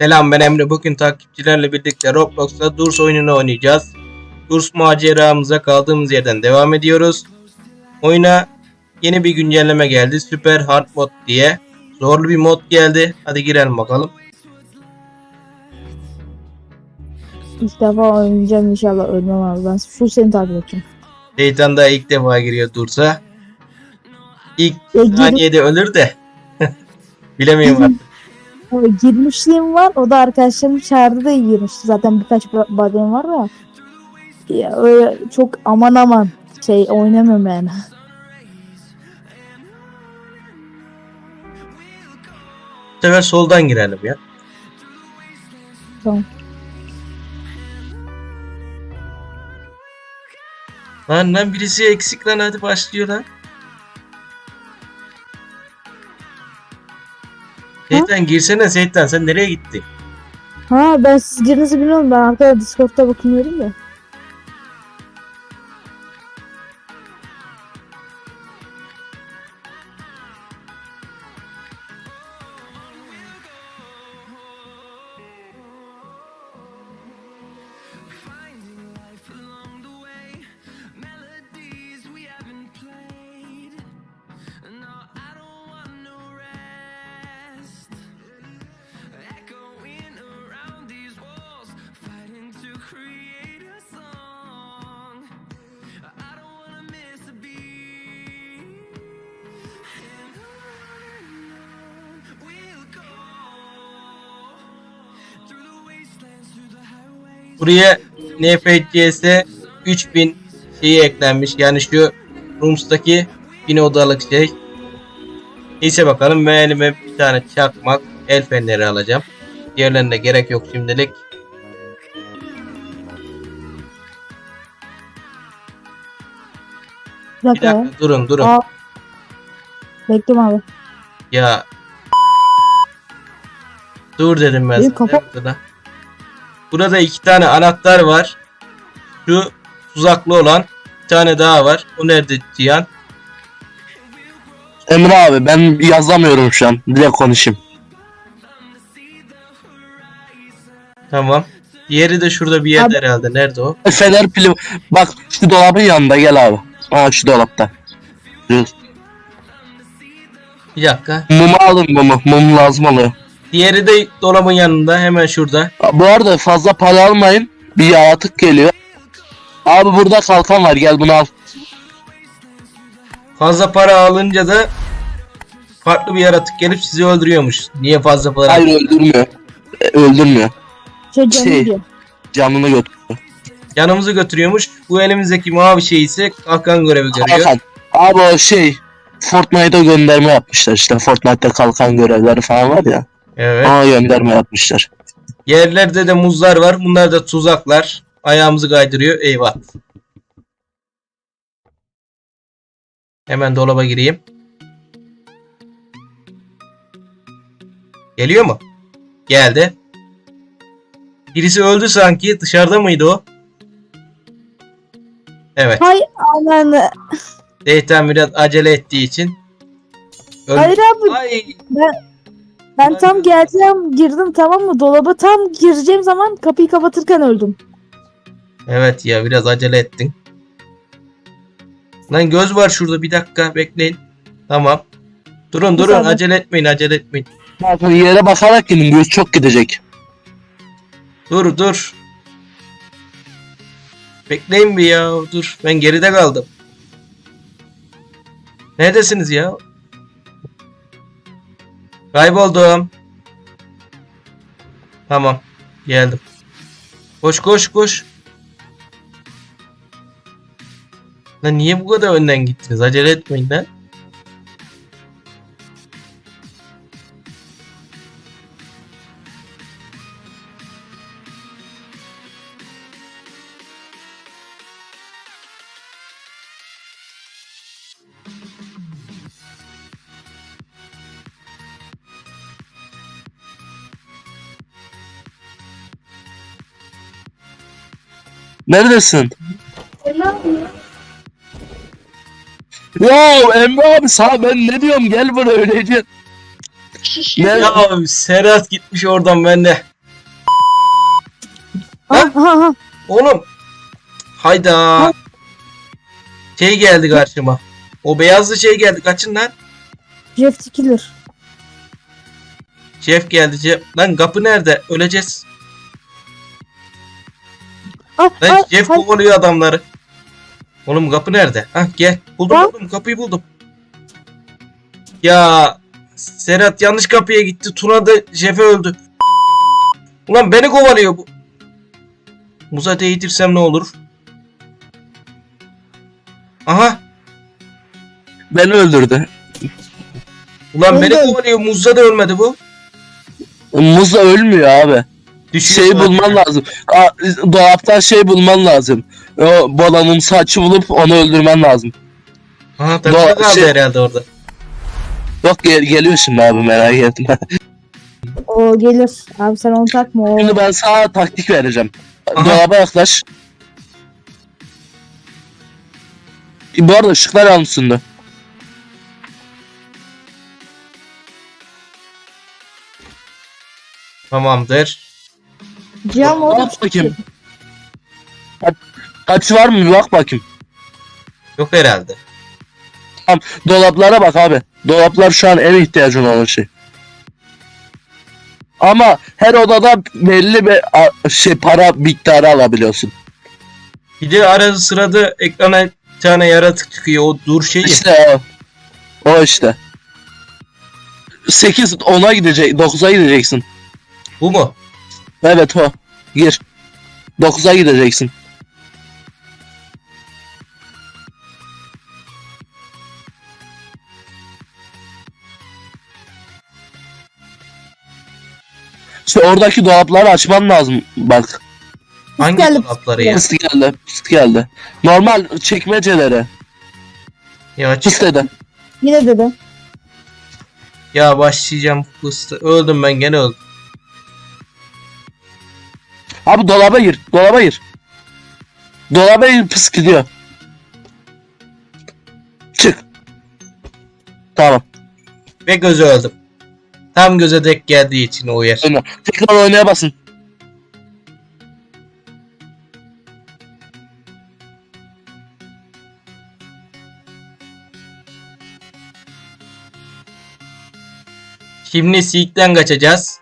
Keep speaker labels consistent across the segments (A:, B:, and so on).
A: Selam ben Emre. Bugün takipçilerle birlikte Roblox'ta Durs oyununu oynayacağız. Durs maceramıza kaldığımız yerden devam ediyoruz. Oyuna yeni bir güncelleme geldi. Süper Hard Mod diye. Zorlu bir mod geldi. Hadi girelim bakalım.
B: İlk defa oynayacağım inşallah ölmem abi. Ben full seni takip edeceğim.
A: Şeytan da ilk defa giriyor Durs'a. İlk
B: gir-
A: saniyede ölür de. Bilemiyorum artık.
B: girmişliğim var. O da arkadaşlarım çağırdı da girmişti. Zaten birkaç ba- badem var da. Ya öyle çok aman aman şey oynamıyorum yani.
A: Bu sefer soldan girelim ya.
B: Tamam.
A: Lan lan birisi eksik lan hadi başlıyor lan. Seytan girsene Seytan sen nereye gittin?
B: Ha ben siz girinizi bilmiyorum. Ben arkada Discord'da bakmıyorum da.
A: Buraya NFCS'e 3000 şeyi eklenmiş. Yani şu Rooms'taki 1000 odalık şey. Neyse bakalım ben elime bir tane çakmak el feneri alacağım. Diğerlerine gerek yok şimdilik.
B: Bir dakika.
A: durun durun.
B: Aa. Bekliyorum abi.
A: Ya. Dur dedim ben sana.
B: kafa-
A: Burada. İki tane anahtar var. Şu tuzaklı olan bir tane daha var. O nerede Cihan?
C: Emre abi ben yazamıyorum şu an. Direkt konuşayım.
A: Tamam. Diğeri de şurada bir yerde herhalde. Nerede o?
C: Fener pili bak şu dolabın yanında gel abi. Aa şu dolapta. Dur.
A: Bir dakika.
C: Mumu alın mumu. Mum lazım oluyor.
A: Diğeri de dolabın yanında. Hemen şurada.
C: Bu arada fazla para almayın. Bir yaratık geliyor. Abi burada kalkan var gel bunu al.
A: Fazla para alınca da farklı bir yaratık gelip sizi öldürüyormuş. Niye fazla para?
C: Hayır öldürmüyor. E, öldürmüyor.
B: Şey
C: Şey.
B: diyor.
C: Canını götürüyor.
A: Yanımızı götürüyormuş. Bu elimizdeki mavi şey ise kalkan görevi görüyor.
C: Kalkan. Abi o şey Fortnite'a gönderme yapmışlar işte. Fortnite'ta kalkan görevleri falan var ya.
A: Evet.
C: Ona gönderme yapmışlar.
A: Yerlerde de muzlar var. Bunlar da tuzaklar. Ayağımızı kaydırıyor. Eyvah. Hemen dolaba gireyim. Geliyor mu? Geldi. Birisi öldü sanki. Dışarıda mıydı o? Evet.
B: Hay aman.
A: Zeytan biraz acele ettiği için. Öldü.
B: Hayır abi
A: Ay.
B: ben tam geleceğim girdim tamam mı? Dolaba tam gireceğim zaman kapıyı kapatırken öldüm.
A: Evet ya biraz acele ettin. Lan göz var şurada bir dakika bekleyin. Tamam. Durun durun
B: saniye.
A: acele etmeyin acele etmeyin.
C: Bakın yere bakarak gidin göz çok gidecek.
A: Dur dur. Bekleyin bir ya dur ben geride kaldım. Neredesiniz ya? Kayboldum. Tamam geldim. Koş koş koş. Lan niye bu kadar önden gittiniz? Acele etmeyin lan.
C: Neredesin? Ya Emre abi sana ben ne diyorum gel buraya öylece. Ne?
A: Ya Serhat gitmiş oradan bende.
B: Ha ha ha.
A: Oğlum. Hayda. Şey geldi karşıma. O beyazlı şey geldi. Kaçın lan.
B: Jeff Killer.
A: Jeff geldi. Jeff. Lan kapı nerede? Öleceğiz.
B: Ah,
A: Lan
B: ah,
A: Jeff
B: ah.
A: kovalıyor adamları. Oğlum kapı nerede? Hah gel. Buldum
B: Ha?
A: buldum. Kapıyı buldum. Ya Serhat yanlış kapıya gitti. Tuna da Jeff'e öldü. Ulan beni kovalıyor bu. Muza değdirsem ne olur? Aha.
C: Beni öldürdü.
A: Ulan beni kovalıyor. Muzza da ölmedi bu.
C: Muz da ölmüyor abi.
A: Düşüyor
C: Şey bulman lazım. Aa, Dolaptan şey bulman lazım. O balanın saçı bulup onu öldürmen lazım.
A: Aha tabii
C: Doğa-
A: kaldı
C: şey-
A: herhalde orada.
C: Yok gel geliyor şimdi abi merak etme.
B: O gelir. Abi sen onu takma. O.
C: Şimdi ben sana taktik vereceğim.
A: Aha.
C: Dolaba yaklaş. Bu arada ışıklar almışsın da.
A: Tamamdır.
B: Cam o da
C: Bak bakayım. Kaç var mı bir bak bakayım.
A: Yok herhalde.
C: Dolaplara bak abi. Dolaplar şu an en ihtiyacın olan şey. Ama her odada belli bir a- şey para miktarı alabiliyorsun.
A: Bir de arada sırada ekrana bir tane yaratık çıkıyor. O dur şeyi.
C: İşte o. O işte. 8 10'a gidecek, 9'a gideceksin.
A: Bu mu?
C: Evet o. Gir. 9'a gideceksin. İşte oradaki dolapları açman lazım. Bak.
A: Hangi
B: geldi.
A: dolapları ya?
C: Pıst geldi. Pıst geldi. Normal çekmecelere.
A: Ya, çık-
C: Pıst dedi.
B: Yine dedi.
A: ya başlayacağım fıstığı. Öldüm ben gene öldüm.
C: Abi dolaba gir. Dolaba gir. Dolaba gir pıs gidiyor. Çık. Tamam.
A: Ve göze öldüm. Tam göze dek geldiği için o yer.
C: Oyna. Tekrar oynaya basın.
A: Şimdi Seek'ten kaçacağız.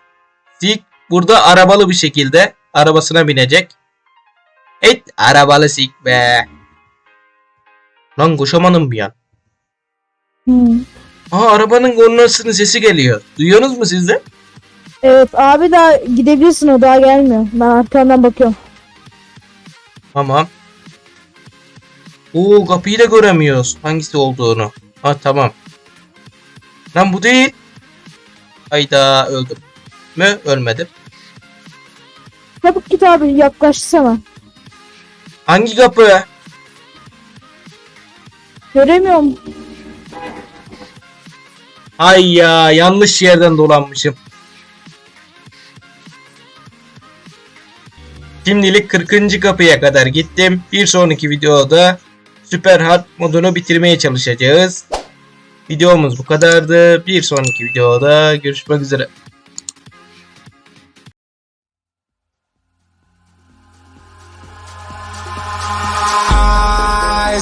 A: Seek burada arabalı bir şekilde arabasına binecek. Et arabalı Seek be. Lan koşamadım bir an.
B: Hmm.
A: Aa arabanın kornasının sesi geliyor. Duyuyorsunuz mu siz de?
B: Evet abi daha gidebilirsin o daha gelmiyor. Ben arkandan bakıyorum.
A: Tamam. Oo kapıyı da göremiyoruz. Hangisi olduğunu. Ha tamam. Lan bu değil. Hayda öldüm. Mü? Ölmedim.
B: Çabuk git abi yaklaştı sana.
A: Hangi kapı?
B: Göremiyorum.
A: Ay ya yanlış yerden dolanmışım. Şimdilik 40. kapıya kadar gittim. Bir sonraki videoda Süper Hard modunu bitirmeye çalışacağız. Videomuz bu kadardı. Bir sonraki videoda görüşmek üzere.